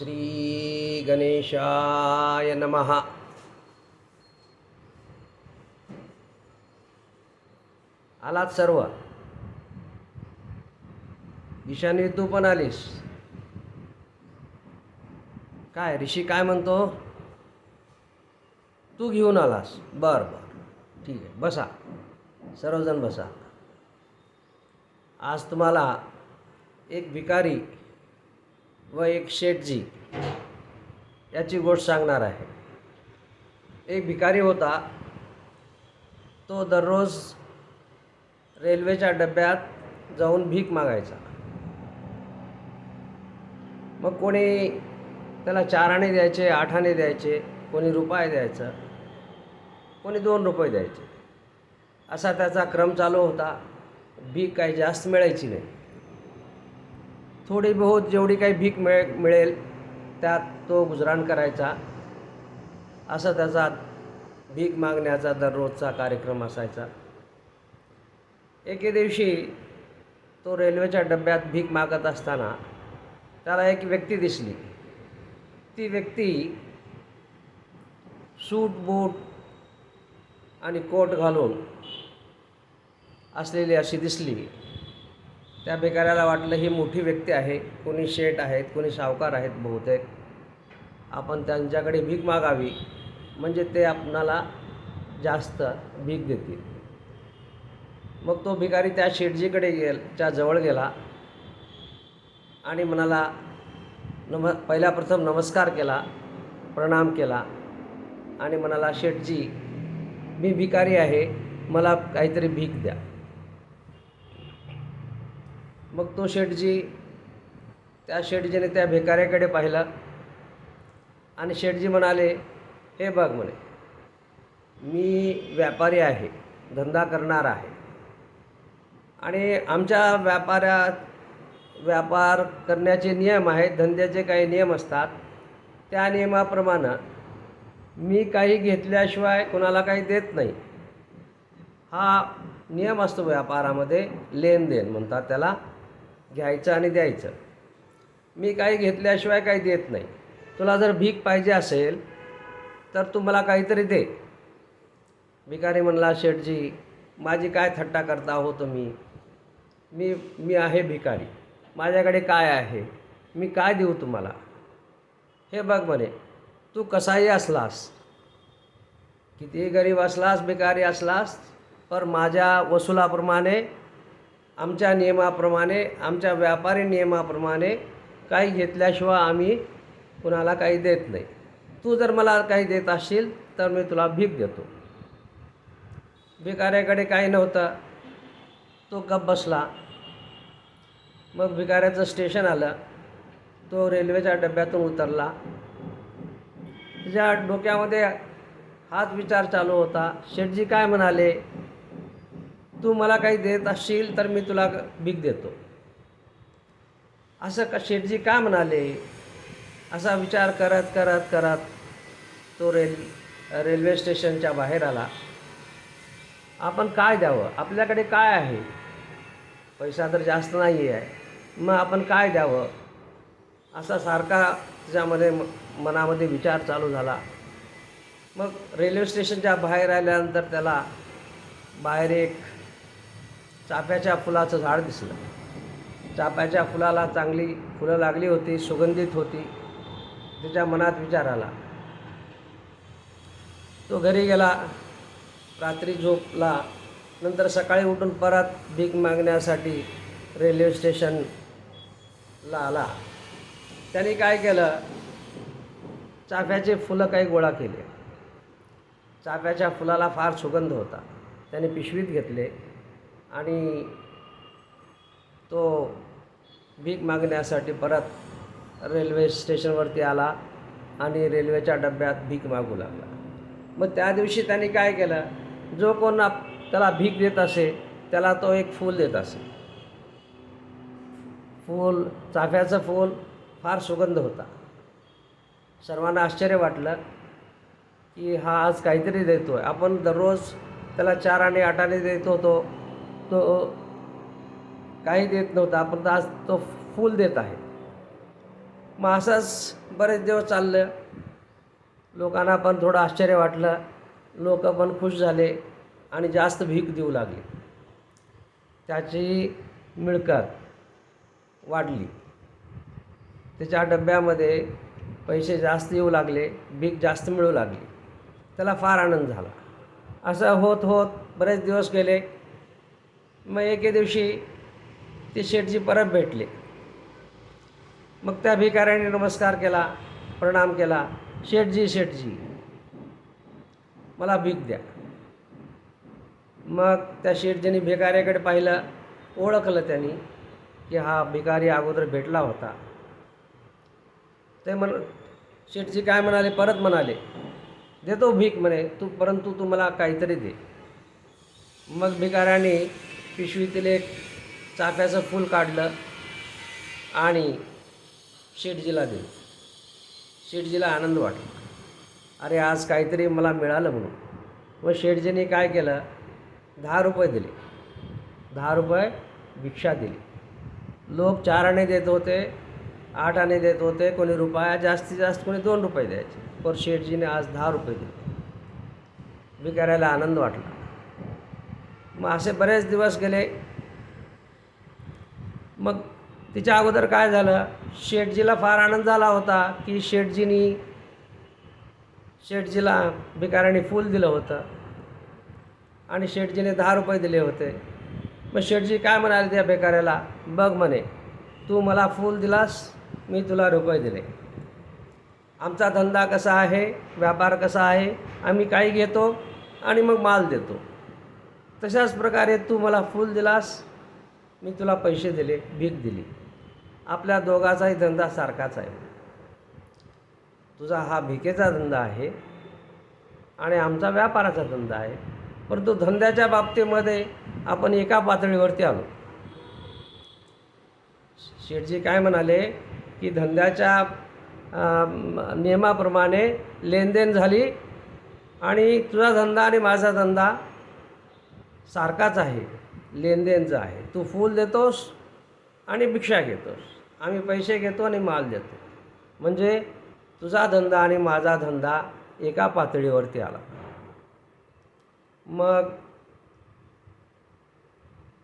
श्री गणेशाय नमः. आलात सर्व? ईशान्य तू पण आलीस. काय ऋषी काय म्हणतो? तू घेऊन आलास. बर बर. ठीक आहे बसा. सर्वजण बसा. आज तुम्हाला एक भिकारी व एक शेठजी याची गोष्ट सांगणार आहे. एक भिकारी होता. तो दररोज रेल्वेच्या डब्यात जाऊन भीक मागायचा. मग कोणी त्याला चार आणे द्यायचे आठ आणे द्यायचे कोणी रुपये द्यायचं कोणी दोन रुपये द्यायचे. असा त्याचा क्रम चालू होता. भीक काही जास्त मिळायची नाही. थोडी बहुत जेवढी काही भीक मिळे मिळेल त्यात तो गुजराण करायचा. असा त्याचा भीक मागण्याचा दररोजचा कार्यक्रम असायचा. एके दिवशी तो रेल्वेच्या डब्यात भीक मागत असताना त्याला एक व्यक्ती दिसली. ती व्यक्ती सूट बूट आणि कोट घालून असलेली अशी दिसली. त्या भिकाऱ्याला वाटलं ही मोठी व्यक्ती आहे कोणी शेठ आहेत कोणी सावकार आहेत बहुतेक. आपण त्यांच्याकडे भीक मागावी म्हणजे ते आपणाला जास्त भीक देतील. मग तो भिकारी त्या शेठजीकडे गेल च्या जवळ गेला आणि म्हणाला नम पहिल्या प्रथम नमस्कार केला प्रणाम केला आणि म्हणाला शेठजी मी भिकारी आहे मला काहीतरी भीक द्या. मग तो शेटजी त्या शेठजीने त्या भिकाऱ्याकडे पाहिला आणि शेटजी म्हणाले हे बघ म्हणे मी व्यापारी आहे धंदा करणार आहे. आणि आमच्या व्यापारात व्यापार करण्याचे नियम आहेत धंद्याचे काही नियम असतात. त्या नियमाप्रमाणे मी काही घेतल्याशिवाय कोणाला काही देत नाही. हा नियम असतो व्यापारामध्ये लेनदेन म्हणतात त्याला. घ्यायचं आणि द्यायचं. मी काही घेतल्याशिवाय काही देत नाही. तुला जर भीक पाहिजे असेल तर तू मला काहीतरी दे. भिकारी म्हणला शेठजी माझी काय थट्टा करता हो तुम्ही? मी मी आहे भिकारी. माझ्याकडे काय आहे? मी काय देऊ तुम्हाला? हे बघ म्हणे तू कसाही असलास कितीही गरीब असलास भिकारी असलास पर माझ्या वसुलाप्रमाणे आमच्या नियमाप्रमाणे आमच्या व्यापारी नियमाप्रमाणे काही घेतल्याशिवाय आम्ही कुणाला काही देत नाही. तू जर मला काही देत असशील तर मी तुला भीक देतो. भिकाऱ्याकडे काही नव्हतं. तो गप बसला. मग भिकाऱ्याचं स्टेशन आलं. तो रेल्वेच्या डब्यातून उतरला. त्याच्या डोक्यामध्ये हाच विचार चालू होता. शेठजी काय म्हणाले? तू मला काही देत असशील तर मी तुला भीक देतो. असं का शेठजी काय म्हणाले? असा विचार करत करत करत तो रेल रेल्वे स्टेशनच्या बाहेर आला. आपण काय द्यावं? आपल्याकडे काय आहे? पैसा तर जास्त नाही आहे मग आपण काय द्यावं? असा सारखा त्याच्यामध्ये म मनामध्ये विचार चालू झाला. मग रेल्वे स्टेशनच्या बाहेर आल्यानंतर त्याला बाहेर एक चाफ्याच्या फुलाचं झाड दिसलं. चाफ्याच्या फुलाला चांगली फुलं लागली होती सुगंधित होती. त्याच्या मनात विचार आला. तो घरी गेला. रात्री झोपला. नंतर सकाळी उठून परत भीक मागण्यासाठी रेल्वे स्टेशनला आला. त्याने काय केलं? चाफ्याचे फुलं काही गोळा केले. चाफ्याच्या फुलाला फार सुगंध होता. त्याने पिशवीत घेतले. आणि तो भीक मागण्यासाठी परत रेल्वे स्टेशनवरती आला आणि रेल्वेच्या डब्यात भीक मागू लागला. मग त्या दिवशी त्यांनी काय केलं? जो कोण आप त्याला भीक देत असे त्याला तो एक फूल देत असे. फूल चाफ्याचं फूल फार सुगंध होता. सर्वांना आश्चर्य वाटलं की हा आज काहीतरी देतो आहे आपण दररोज त्याला चार आणि आठ आणे देत होतो. तो काही देत नव्हता. पण आज तो फूल देत आहे. मग असाच बरेच दिवस चाललं. लोकांना पण थोडं आश्चर्य वाटलं. लोक पण खुश झाले आणि जास्त भीक देऊ लागले. त्याची मिळकत वाढली. त्याच्या डब्यामध्ये पैसे जास्त येऊ लागले भीक जास्त मिळू लागली. त्याला फार आनंद झाला. असं होत होत बरेच दिवस गेले. मग एके दिवशी ते शेठजी परत भेटले. मग त्या भिकाऱ्याने नमस्कार केला प्रणाम केला. शेठजी शेठजी मला भीक द्या. मग त्या शेठजीने भिकाऱ्याकडे पाहिलं ओळखलं त्यांनी की हा भिकारी अगोदर भेटला होता. ते म्हण शेठजी काय म्हणाले? परत म्हणाले देतो भीक म्हणे तू परंतु तू मला काहीतरी दे. मग भिकाऱ्याने पिशवीतील एक चाफ्याचं फूल काढलं आणि शेठजीला दिलं. शेठजीला आनंद वाटला. अरे आज काहीतरी मला मिळालं म्हणून. व शेटजीने काय केलं? दहा रुपये दिले. दहा रुपये भिक्षा दिली. लोक चार आणे देत होते आठ आणे देत होते कोणी रुपया जास्तीत जास्त कोणी दोन रुपये द्यायचे. पण शेठजीने आज दहा रुपये दिले. भिकाऱ्याला आनंद वाटला. मग असे बरेच दिवस गेले. मग तिच्या अगोदर काय झालं? शेठजीला फार आनंद झाला होता की शेठजीनी शेठजीला भिकाऱ्याने फूल दिलं होतं आणि शेठजीने दहा रुपये दिले होते. मग शेठजी काय म्हणाले त्या भिकाऱ्याला? बघ म्हणे तू मला फूल दिलास मी तुला रुपये दिले. आमचा धंदा कसा आहे? व्यापार कसा आहे? आम्ही काही घेतो आणि मग माल देतो. तशाच प्रकारे तू मला फूल दिलास मी तुला पैसे दिले भीक दिली. आपल्या दोघाचाही धंदा सारखाच आहे. तुझा हा भिकेचा धंदा आहे आणि आमचा व्यापाराचा धंदा आहे. परंतु धंद्याच्या बाबतीमध्ये आपण एका पातळीवरती आलो. शेठजी काय म्हणाले की धंद्याच्या नियमाप्रमाणे लेनदेन झाली आणि तुझा धंदा आणि माझा धंदा सारखाच आहे लेनदेनचा आहे. तू फूल देतोस आणि भिक्षा घेतोस. आम्ही पैसे घेतो आणि माल देतो. म्हणजे तुझा धंदा आणि माझा धंदा एका पातळीवरती आला. मग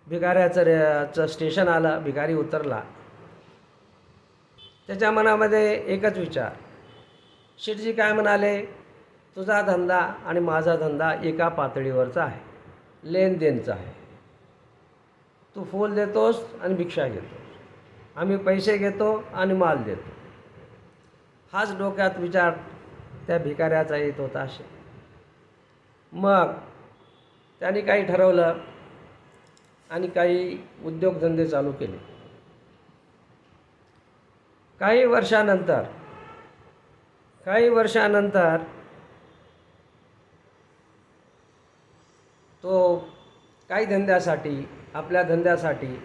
भिकाऱ्याचं स्टेशन आलं भिकारी उतरला. त्याच्या मनामध्ये एकच विचार. शेठजी काय म्हणाले? तुझा धंदा आणि माझा धंदा एका पातळीवरचा आहे. लेनदेनचा आहे. तू फूल देतोस आणि भिक्षा घेतोस. आम्ही पैसे घेतो आणि माल देतो. हाच डोक्यात विचार त्या भिकाऱ्याचा येत होता असे. मग त्यांनी काही ठरवलं आणि काही उद्योगधंदे चालू केले. काही वर्षानंतर काही वर्षानंतर तो काही धंद्यासाठी आपल्या धंद्यासाठी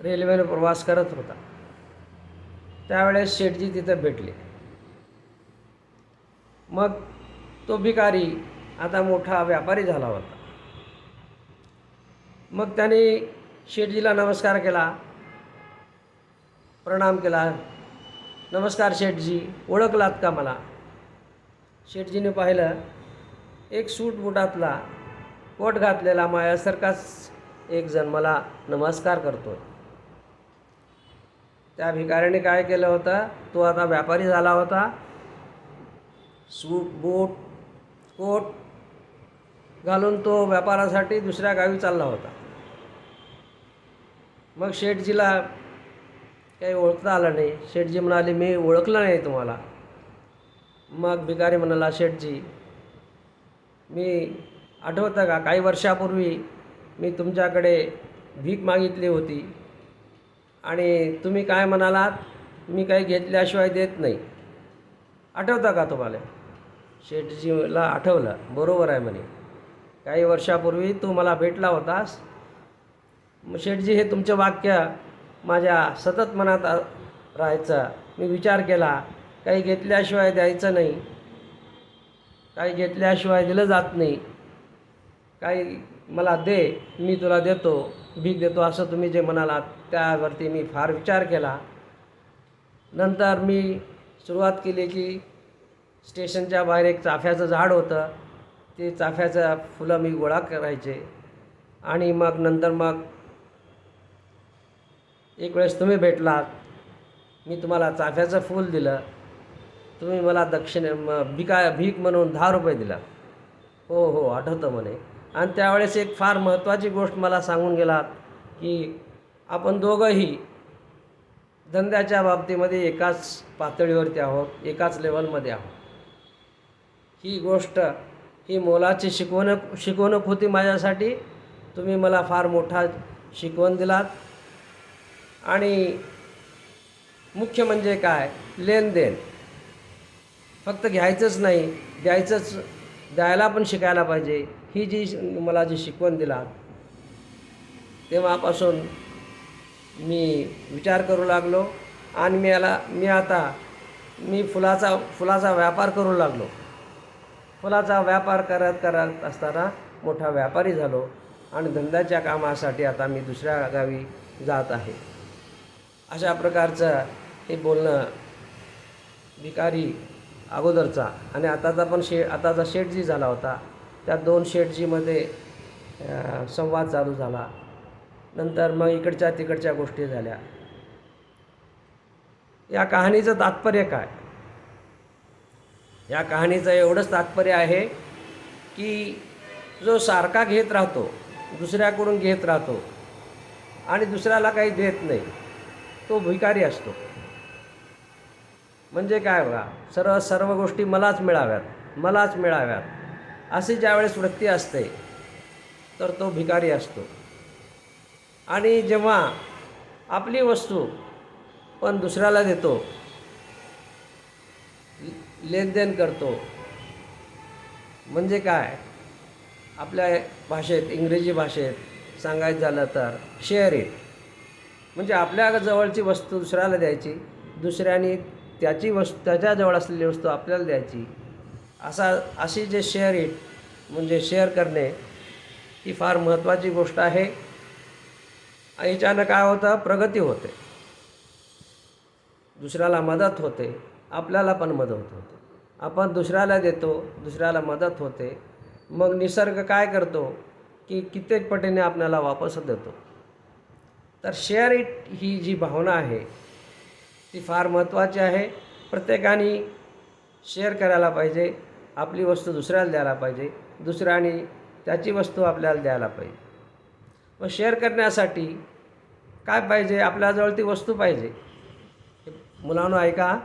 रेल्वेने प्रवास करत होता. त्यावेळेस शेठजी तिथं भेटले. मग तो भिकारी आता मोठा व्यापारी झाला होता. मग त्याने शेठजीला नमस्कार केला. प्रणाम केला. नमस्कार शेठजी ओळखलात का मला? शेठजीने पाहिलं एक सूट बुटातला कोट घातलेला मायासारखाच एक जण मला नमस्कार करतो त्या भिकाऱ्याने काय केलं होतं? तो आता व्यापारी झाला होता. सूट बूट कोट घालून तो व्यापारासाठी दुसऱ्या गावी चालला होता. मग शेठजीला काही ओळखता आलं नाही. शेठजी म्हणाले मी ओळखलं नाही तुम्हाला. मग भिकारी म्हणाला शेठजी मी आठवतं का? काही वर्षापूर्वी मी तुमच्याकडे भीक मागितली होती. आणि तुम्ही काय म्हणालात? मी काही घेतल्याशिवाय देत नाही. आठवतं का तुम्हाला? शेठजीला आठवलं. बरोबर आहे म्हणे. काही वर्षापूर्वी तू मला भेटला होतास. मग शेठजी हे तुमचं वाक्य माझ्या सतत मनात राहायचं. मी विचार केला काही घेतल्याशिवाय द्यायचं नाही. काही घेतल्याशिवाय दिलं जात नाही. काही मला दे मी तुला देतो भीक देतो असं तुम्ही जे म्हणालात त्यावरती मी फार विचार केला. नंतर मी सुरुवात केली की स्टेशनच्या बाहेर एक चाफ्याचं झाड होतं. ते चाफ्याचं फुलं मी गोळा करायचे. आणि मग नंतर मग एक वेळेस तुम्ही भेटलात मी तुम्हाला चाफ्याचं फूल दिलं. तुम्ही मला दक्षिणे म भिका भीक म्हणून दहा रुपये दिला. हो हो आठवतं म्हणे. आणि त्यावेळेस एक फार महत्त्वाची गोष्ट मला सांगून गेलात की आपण दोघंही धंद्याच्या बाबतीमध्ये एकाच पातळीवरती आहोत एकाच लेवलमध्ये आहोत. ही गोष्ट ही मोलाची शिकवणूक शिकवणूक होती माझ्यासाठी. तुम्ही मला फार मोठा शिकवण दिलात. आणि मुख्य म्हणजे काय? लेनदेन. फक्त घ्यायचंच नाही द्यायचंच द्यायला पण शिकायला पाहिजे. ही जी मला जी शिकवण दिला तेव्हापासून मी विचार करू लागलो आणि मी याला मी आता मी फुलाचा फुलाचा व्यापार करू लागलो. फुलाचा व्यापार करत करत असताना मोठा व्यापारी झालो आणि धंद्याच्या कामासाठी आता मी दुसऱ्या गावी जात आहे. अशा प्रकारचं हे बोलणं भिकारी अगोदरचा. आणि आताचा पण शे आताचा शेठजी झाला होता त्या दोन शेठजीमध्ये संवाद चालू झाला. नंतर मग इकडच्या तिकडच्या गोष्टी झाल्या. या कहाणीचं तात्पर्य काय? या कहाणीचं एवढंच तात्पर्य आहे की जो सारखा घेत राहतो दुसऱ्याकडून घेत राहतो आणि दुसऱ्याला काही देत नाही तो भिकारी असतो. म्हणजे काय बघा सर्व सर्व गोष्टी मलाच मिळाव्यात मलाच मिळाव्यात. अशी ज्यावेळेस वृत्ती असते तर तो भिकारी असतो. आणि जेव्हा आपली वस्तू पण दुसऱ्याला देतो लेनदेन करतो म्हणजे काय? आपल्या भाषेत इंग्रजी भाषेत सांगायचं झालं तर शेअर इट म्हणजे आपल्या जवळची वस्तू दुसऱ्याला द्यायची दुसऱ्याने त्याची वस्तू त्याच्याजवळ असलेली वस्तू आपल्याला द्यायची. असा अशी जे शेअर इट म्हणजे शेअर करणे ही फार महत्त्वाची गोष्ट आहे. याच्यानं काय होतं? प्रगती होते. दुसऱ्याला मदत होते. आपल्याला पण मदत होते. आपण दुसऱ्याला देतो दुसऱ्याला मदत होते. मग निसर्ग काय करतो? की कित्येक पटीने आपल्याला वापस देतो. तर शेअर इट ही जी भावना आहे ती फार महत्त्वाची आहे. प्रत्येकाने शेअर करायला पाहिजे. आपली वस्तू दुसऱ्याला द्यायला पाहिजे. दुसऱ्याने त्याची वस्तू आपल्याला द्यायला पाहिजे. मग शेअर करण्यासाठी काय पाहिजे? आपल्याजवळ ती वस्तू पाहिजे. मुलांनो ऐका.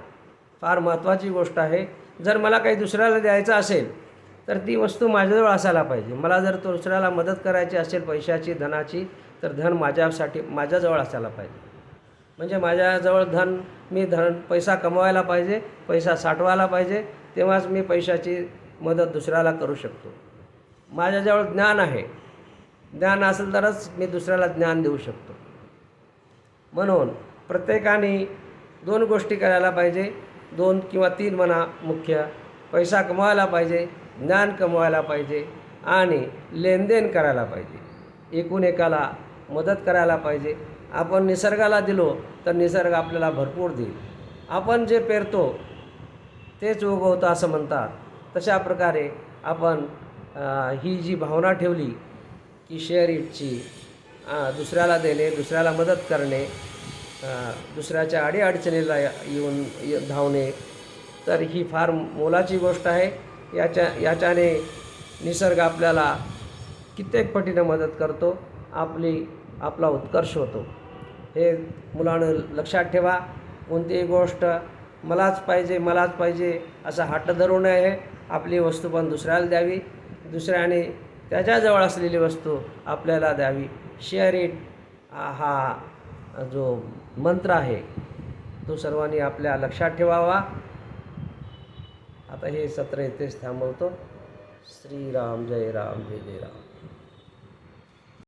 फार महत्त्वाची गोष्ट आहे. जर मला काही दुसऱ्याला द्यायचं असेल तर ती वस्तू माझ्याजवळ असायला पाहिजे. मला जर दुसऱ्याला मदत करायची असेल पैशाची धनाची तर धन माझ्यासाठी माझ्याजवळ असायला पाहिजे. म्हणजे माझ्याजवळ धन मी धन पैसा कमवायला पाहिजे पैसा साठवायला पाहिजे तेव्हाच मी पैशाची मदत दुसऱ्याला करू शकतो. माझ्याजवळ ज्ञान आहे. ज्ञान असेल तरच मी दुसऱ्याला ज्ञान देऊ शकतो. म्हणून प्रत्येकाने दोन गोष्टी करायला पाहिजे. दोन किंवा तीन म्हणा मुख्य. पैसा कमवायला पाहिजे ज्ञान कमवायला पाहिजे आणि लेनदेन करायला पाहिजे. एकूण एकाला मदत करायला पाहिजे. आपण निसर्गाला दिलो तर निसर्ग आपल्याला भरपूर देईल. आपण जे पेरतो तेच उगवतं असं म्हणतात. तशा प्रकारे आपण ही जी भावना ठेवली की शेअर इटची दुसऱ्याला देणे दुसऱ्याला मदत करणे दुसऱ्याच्या अडीअडचणीला येऊन य- धावणे तर ही फार मोलाची गोष्ट आहे. याच्या याच्याने निसर्ग आपल्याला कित्येक पटीनं मदत करतो. आपली आपला उत्कर्ष होतो. हे मुलानं लक्षात ठेवा. कोणतीही गोष्ट मलाच पाहिजे मलाच पाहिजे असा हट्ट धरू नये. आपली वस्तू पण दुसऱ्याला द्यावी. दुसऱ्याने त्याच्याजवळ असलेली वस्तू आपल्याला द्यावी. शेअर इट हा जो मंत्र आहे तो सर्वांनी आपल्या लक्षात ठेवावा. आता हे सत्र येथेच थांबवतो. श्रीराम जय राम जय जय राम.